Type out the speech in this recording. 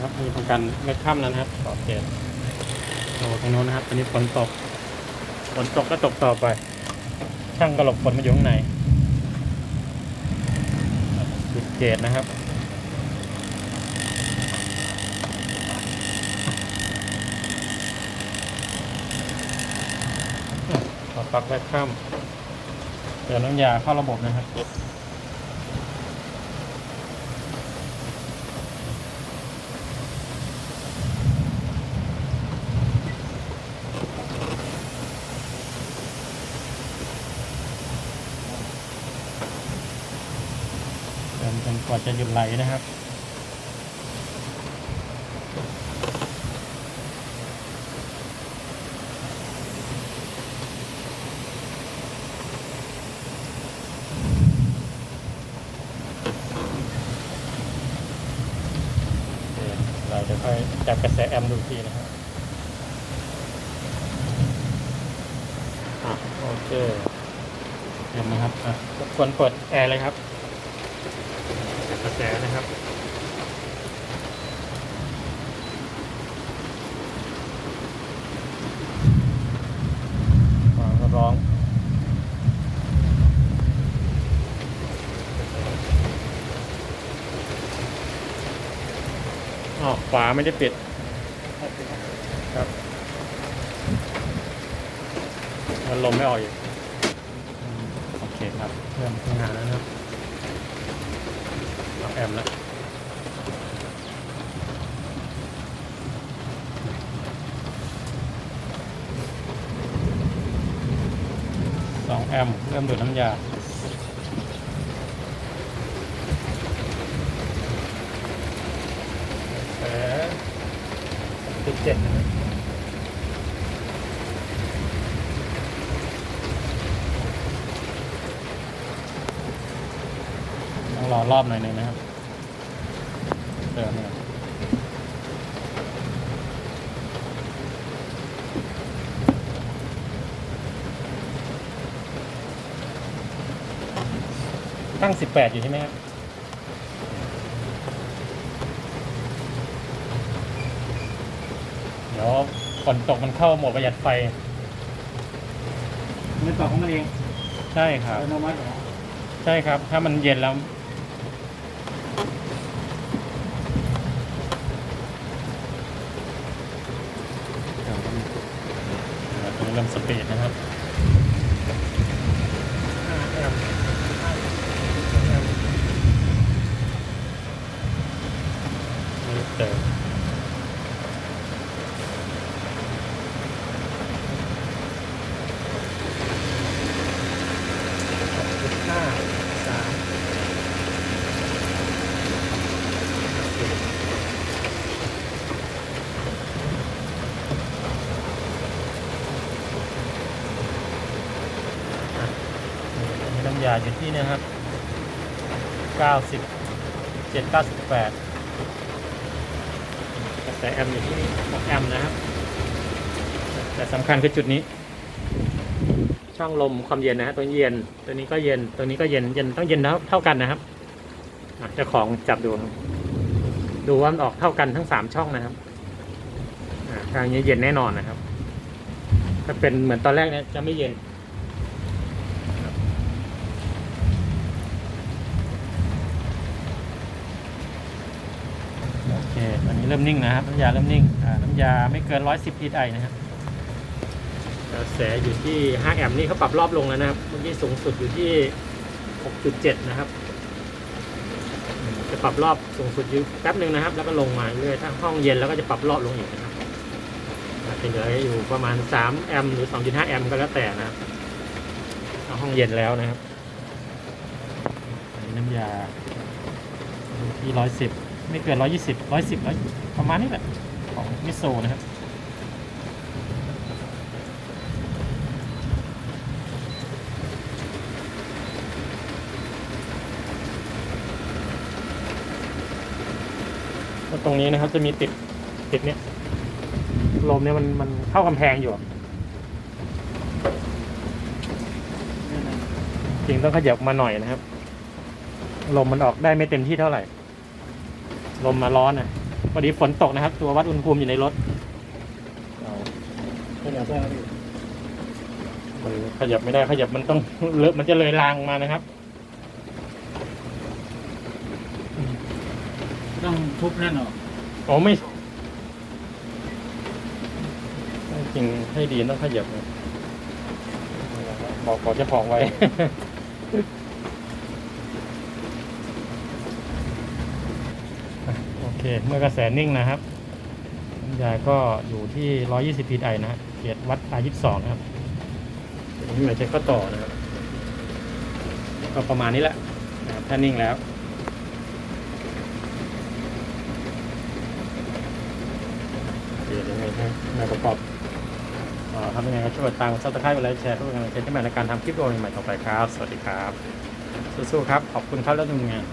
ครับมีทำการเล็กค่ำแล้วนะครับต่อเกตโอ้ตรงโน้นนะครับตอนนี้ฝนตกฝนตกก็ตกต่อไป ช่างก็หลบฝนมาอยู่ข้างในจุดเกตนะครับปักแบคข้ามเดี๋ยวน้ำยาเข้าระบบนะครับ กว่าจะหยุดไหลนะครับ เราจะค่อยจับกระแสแอมป์ดูอีกทีนะครับอะโอเคเห็นไหมครับอะรบกวนเปิดแอร์เลยครับจับ กระแสนะครับวางก็ร้องอ๋อฝาไม่ได้ปิดครับมันลมไม่ออกอีกอืมโอเคครับเริ่มทำงานแล้วนะครับ มแล้วสองแอมเริ่มดูดน้ำยาแผลสิบเจ็ดนะครับต้องรอรอบหน่อยหนึ่งนะครับ เติมเนี่ยตั้งสิบแปดอยู่ใช่ไหมครับเดี๋ยวฝนตกมันเข้าโหมดประหยัดไฟ มันต่อของมันเองใช่ครับ อัตโนมัติเหรอ ใช่ครับ ถ้ามันเย็นแล้ว เริ่มสปีดนะครับ5แอมป์5แอมป์นี่เติมจุดห้าสามมีน้ำ ยาอยู่ที่เนะครับเก้าสิบเจ็ดเก้าสิบแปดกระแสแอมอยู่ที่หกแอมนะครับ แต่สำคัญคือจุดนี้ ช่องลมความเย็นนะฮะตัวนี้เย็น ตัวนี้ก็เย็น ตัวนี้ก็เย็น เย็นต้องเย็นเท่าเท่ากันนะครับอะเจ้าของจับดู ดูว่ามันออกเท่ากันทั้งสามช่องนะครับอะทางนี้เย็นแน่นอนนะครับ ถ้าเป็นเหมือนตอนแรกเนี่ยจะไม่เย็นครับโอเคตอนนี้เริ่มนิ่งนะครับน้ำยาเริ่มนิ่งอ่าน้ำยาไม่เกินร้อยสิบ psi นะครับกระแสอยู่ที่ 5 แอมป์นี่เขาปรับรอบลงแล้วนะครับเมื่อกี้สูงสุดอยู่ที่ 6.7 นะครับ จะปรับรอบสูงสุดอยู่แป๊บหนึ่งนะครับ แล้วก็ลงมาเรื่อยถ้าห้องเย็นแล้วก็จะปรับรอบลงอีกนะครับจะเหลืออยู่ประมาณ 3 แอมป์หรือ 2.5 แอมป์ก็แล้วแต่นะครับถ้าห้องเย็นแล้วนะครับน้ำยาที่ 110 ไม่เกิน 120 110 100ประมาณนี้แหละ ของมิโซนะครับ ตรงนี้นะครับจะมีติดติดเนี่ยลมเนี่ยมันมันเข้ากำแพงอยู่จริงต้องขยับมาหน่อยนะครับ ลมมันออกได้ไม่เต็มที่เท่าไหร่ ลมมาร้อนนะพอดีฝนตกนะครับ ตัววัดอุณหภูมิอยู่ในรถเอาขยับได้ไหมพี่มันขยับไม่ได้ขยับมันต้องเลอะมันจะเลยรางมานะครับ ต้องทุบนั่นออกอ๋อไม่จริงให้ดีต้องขยับนะบอกขอเจะของไว้ โอ เคเมื่อกระแสนิ่งนะครับน้ำยาก็อยู่ที่ 120 psi นะฮะเกียรวัด R22 นะครับนี้หมายใช้ข้อต่อนะครับ ก็ประมาณนี้แหละนะครับถ้านิ่งแล้วเดี๋ยวยังไงให้นาประกอบทำยังไงก็ช่วยตามซับสไครต์ไลค์แชร์เพื่อเป็นกำลังใจให้ใหม่ในการทำคลิปวิดีโอใหม่ต่อไปครับ สวัสดีครับ สู้ๆครับ ขอบคุณครับแล้วทำงาน